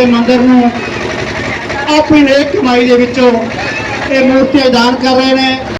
ਦੇ ਮੰਦਿਰ ਨੂੰ ਆਪਣੀ ਨੇਕ ਕਮਾਈ ਦੇ ਵਿੱਚੋਂ ਇਹ ਮੂਰਤੀਆਂ ਦਾਨ ਕਰ ਰਹੇ ਨੇ।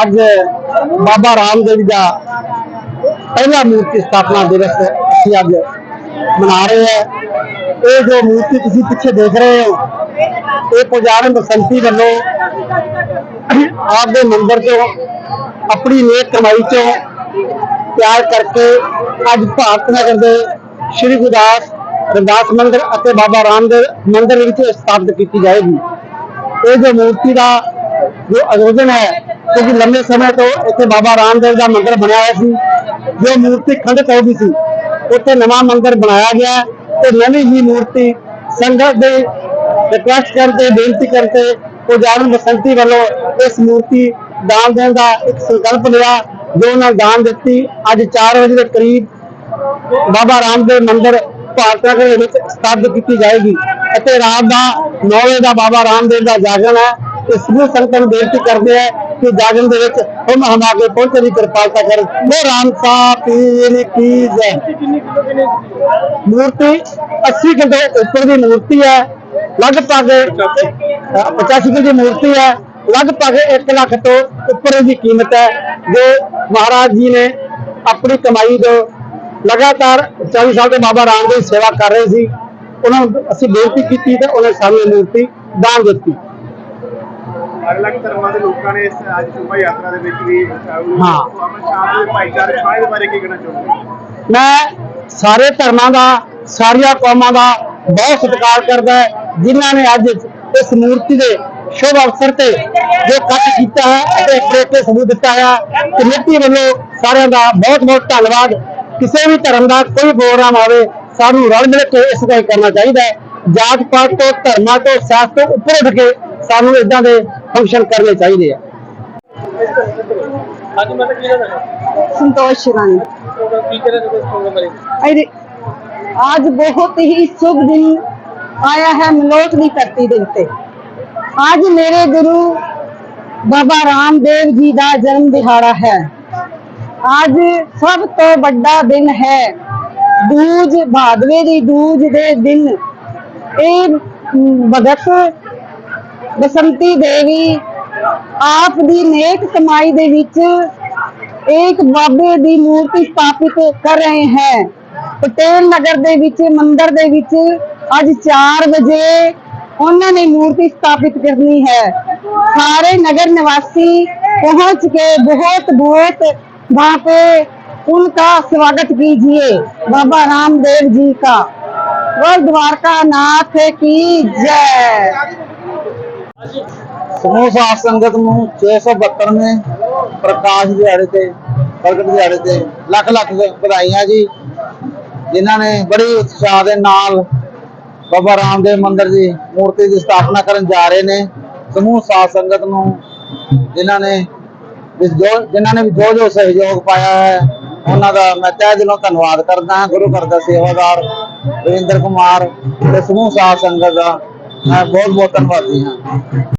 ਅੱਜ ਬਾਬਾ ਰਾਮਦੇਵ ਦਾ ਪਹਿਲਾ ਮੂਰਤੀ ਸਥਾਪਨਾ ਦਿਵਸ ਅਸੀਂ ਅੱਜ ਮਨਾ ਰਹੇ ਹਾਂ। ਇਹ ਜੋ ਮੂਰਤੀ ਤੁਸੀਂ ਪਿੱਛੇ ਦੇਖ ਰਹੇ ਹੋ, ਇਹ ਪੁਜਾਰਨ ਬਸੰਤੀ ਵੱਲੋਂ ਆਪ ਦੇ ਤੋਂ ਆਪਣੀ ਨੇਕ ਕਮਾਈ ਚੋਂ ਤਿਆਰ ਕਰਕੇ ਅੱਜ ਭਾਰਤ ਨਗਰ ਦੇ ਸ਼੍ਰੀ ਗੁਰਦਾਸ ਰਵਿਦਾਸ ਮੰਦਰ ਅਤੇ ਬਾਬਾ ਰਾਮਦੇਵ ਮੰਦਰ ਵਿੱਚ ਸਥਾਪਿਤ ਕੀਤੀ ਜਾਏਗੀ। ਇਹ ਜੋ ਮੂਰਤੀ ਦਾ ਜੋ ਆਯੋਜਨ ਹੈ, ਕਿਉਂਕਿ ਲੰਮੇ ਸਮੇਂ ਤੋਂ ਇੱਥੇ ਬਾਬਾ ਰਾਮਦੇਵ ਦਾ ਮੰਦਿਰ ਬਣਿਆ ਹੋਇਆ ਸੀ, ਜੋ ਮੂਰਤੀ ਖੰਡਿਤ ਹੋ ਗਈ ਸੀ, ਉੱਥੇ ਨਵਾਂ ਮੰਦਿਰ ਬਣਾਇਆ ਗਿਆ ਤੇ ਨਵੀਂ ਹੀ ਮੂਰਤੀ ਸੰਗਤ ਦੇ ਰਿਕਵੈਸਟ ਕਰਦੇ ਬੇਨਤੀ ਕਰਦੇ ਪੁਜਾਰਨ ਬਸੰਤੀ ਵੱਲੋਂ ਇਸ ਮੂਰਤੀ ਦਾਨ ਦੇਣ ਦਾ ਇੱਕ ਸੰਕਲਪ ਲਿਆ, ਜੋ ਉਹਨਾਂ ਦਾਨ ਦਿੱਤੀ। ਅੱਜ 4 ਵਜੇ ਦੇ ਕਰੀਬ ਬਾਬਾ ਰਾਮਦੇਵ ਮੰਦਿਰ ਭਾਰਤ ਨਗਰ ਦੇ ਵਿੱਚ ਸਥਾਪਿਤ ਕੀਤੀ ਜਾਏਗੀ ਅਤੇ ਰਾਤ ਦਾ 9 ਵਜੇ ਦਾ ਬਾਬਾ ਰਾਮਦੇਵ ਦਾ ਜਾਗਰਣ ਹੈ। ਤੇ ਸਮੂਹ ਸੰਗਤਾਂ ਨੂੰ ਬੇਨਤੀ ਕਰਦੇ ਆ ਕਿ ਜਾਗਰਣ ਦੇ ਵਿੱਚ ਹਮ ਹਮ ਆਗੇ ਪਹੁੰਚੇ ਦੀ ਕਿਰਪਾਲਤਾ ਕਰਨ। ਉਹ ਰਾਮ ਸਾਹਿਬ ਪੀਰ ਕੀ ਜੈ। ਮੂਰਤੀ 80 ਕਿਲੋ ਉੱਪਰ ਦੀ ਮੂਰਤੀ ਹੈ ਲਗਭਗ ਅ, 85 ਕਿਲੋ ਦੀ ਮੂਰਤੀ ਹੈ ਲਗਭਗ 1 ਲੱਖ ਤੋਂ ਉੱਪਰ ਦੀ ਕੀਮਤ ਹੈ ਜੋ ਮਹਾਰਾਜ ਜੀ ਨੇ ਆਪਣੀ ਕਮਾਈ ਤੋਂ ਲਗਾਤਾਰ 40 ਸਾਲ ਤੋਂ ਬਾਬਾ ਰਾਮ ਦੀ ਸੇਵਾ ਕਰ ਰਹੇ ਸੀ। ਉਹਨਾਂ ਨੂੰ ਅਸੀਂ ਬੇਨਤੀ ਕੀਤੀ ਤੇ ਉਹਨੇ ਸਾਨੂੰ ਇਹ ਮੂਰਤੀ ਦਾਨ ਦਿੱਤੀ। ਅਲੱਗ ਧਰਮਾਂ ਦੇ ਲੋਕਾਂ ਨੇ ਇਸ ਅੱਜ ਸ਼ੋਭਾ ਯਾਤਰਾ ਦੇ ਵਿੱਚ ਵੀ ਹਾਂ। ਅਮਨ ਸ਼ਾਹ ਦੇ ਭਾਈਚਾਰੇ ਸਾਂਝ ਦੇ ਬਾਰੇ ਕੀ ਕਹਿਣਾ ਚਾਹੁੰਦੇ ਹੋ ਮੈਂ ਸਾਰੇ ਧਰਮਾਂ ਦਾ ਸਾਰੀਆਂ ਕੌਮਾਂ ਦਾ ਬਹੁਤ ਸਤਿਕਾਰ ਕਰਦਾ ਹੈ ਜਿਨ੍ਹਾਂ ਨੇ ਅੱਜ ਇਸ ਮੂਰਤੀ ਦੇ ਸ਼ੁਭ ਅਵਸਰ ਤੇ ਜੋ ਕੱਟ ਕੀਤਾ ਹੈ ਅਤੇ ਪ੍ਰੇਤੇ ਸਬੂਤ ਦਿੱਤਾ ਹੈ ਕਮੇਟੀ ਵੱਲੋਂ ਸਾਰਿਆਂ ਦਾ ਬਹੁਤ ਬਹੁਤ ਧੰਨਵਾਦ। ਕਿਸੇ ਵੀ ਧਰਮ ਦਾ ਕੋਈ ਪ੍ਰੋਗਰਾਮ ਆਵੇ ਸਾਨੂੰ ਰਲ ਮਿਲ ਕੇ ਇਸ ਦਾ ਕਰਨਾ ਚਾਹੀਦਾ ਹੈ। ਜਾਤ ਪਾਤ ਤੋਂ ਧਰਮਾਂ ਤੋਂ ਸਿਆਸਤ ਤੋਂ ਉੱਪਰ ਉੱਠ ਕੇ ਸਾਨੂੰ ਇਦਾਂ ਦੇ ਫੰਕਸ਼ਨ ਕਰਨੇ ਚਾਹੀਦੇ ਆ ਅੱਜ ਮੈਂ ਕੀ ਕਹਿਣਾ संतोष शिवानी ਕੀ ਕਹਿਣਾ ਚਾਹੁੰਦੇ ਇਸ ਪ੍ਰੋਗਰਾਮ ਬਾਰੇ अरे आज बहुत ही शुभ दिन आया है मलोट की धरती ਦੇ ਉੱਤੇ ਅੱਜ ਮੇਰੇ ਗੁਰੂ ਬਾਬਾ ਰਾਮਦੇਵ ਜੀ ਦਾ ਜਨਮ ਦਿਹਾੜਾ ਹੈ ਅੱਜ ਸਭ ਤੋਂ ਵੱਡਾ ਦਿਨ ਹੈ ਦੂਜ ਭਾਦਵੇ ਦੀ ਦੂਜ ਦੇ ਦਿਨ ਇਹ ਮ, ਭਗਤ ਬਸੰਤੀ ਦੇਵੀ ਆਪ ਦੀ ਨੇਕ ਕਮਾਈ ਦੇ ਵਿੱਚ ਇੱਕ ਬਾਬੇ ਦੀ ਮੂਰਤੀ ਸਥਾਪਿਤ ਕਰ ਰਹੇ ਹੈ। ਪਟੇਲ ਨਗਰ ਦੇ ਵਿੱਚ, ਮੰਦਿਰ ਦੇ ਵਿੱਚ ਅੱਜ 4 ਵਜੇ ਉਹਨਾਂ ਨੇ ਮੂਰਤੀ ਸਥਾਪਿਤ ਕਰਨੀ ਹੈ। ਸਾਰੇ ਨਗਰ ਨਿਵਾਸੀ ਪਹੁੰਚ ਕੇ ਬਹੁਤ ਬਹੁਤ वहाँ पे उनका स्वागत कीजिए बाबा रामदेव जी का वर द्वारका नाथ की जय ਸਮੂਹ ਸਾਧ ਸੰਗਤ ਨੂੰ 672ਵੇਂ ਪ੍ਰਕਾਸ਼ ਦਿਹਾੜੇ ਤੇ, ਪ੍ਰਗਟ ਦਿਹਾੜੇ ਤੇ ਲੱਖ ਲੱਖ ਵਧਾਈਆਂ ਜੀ, ਜਿਨ੍ਹਾਂ ਨੇ ਬੜੀ ਉਤਸ਼ਾਹ ਦੇ ਨਾਲ ਬਾਬਾ ਰਾਮਦੇਵ ਮੰਦਿਰ ਦੀ ਮੂਰਤੀ ਦੀ ਸਥਾਪਨਾ ਕਰਨ ਜਾ ਰਹੇ ਨੇ। ਸਮੂਹ ਸਾਧ ਸੰਗਤ ਨੂੰ ਜਿਨ੍ਹਾਂ ਨੇ ਜੋ, ਜਿਨ੍ਹਾਂ ਨੇ ਵੀ ਜੋ ਜੋ ਸਹਿਯੋਗ ਪਾਇਆ ਹੈ, ਉਹਨਾਂ ਦਾ ਮੈਂ ਤਹਿ ਦਿਲੋਂ ਧੰਨਵਾਦ ਕਰਦਾ ਹਾਂ। ਗੁਰੂ ਘਰ ਦਾ ਸੇਵਾਦਾਰ ਰਵਿੰਦਰ ਕੁਮਾਰ ਤੇ ਸਮੂਹ ਸਾਧ ਸੰਗਤ ਦਾ ਮੈਂ ਬਹੁਤ ਬਹੁਤ ਧੰਨਵਾਦੀ ਹਾਂ।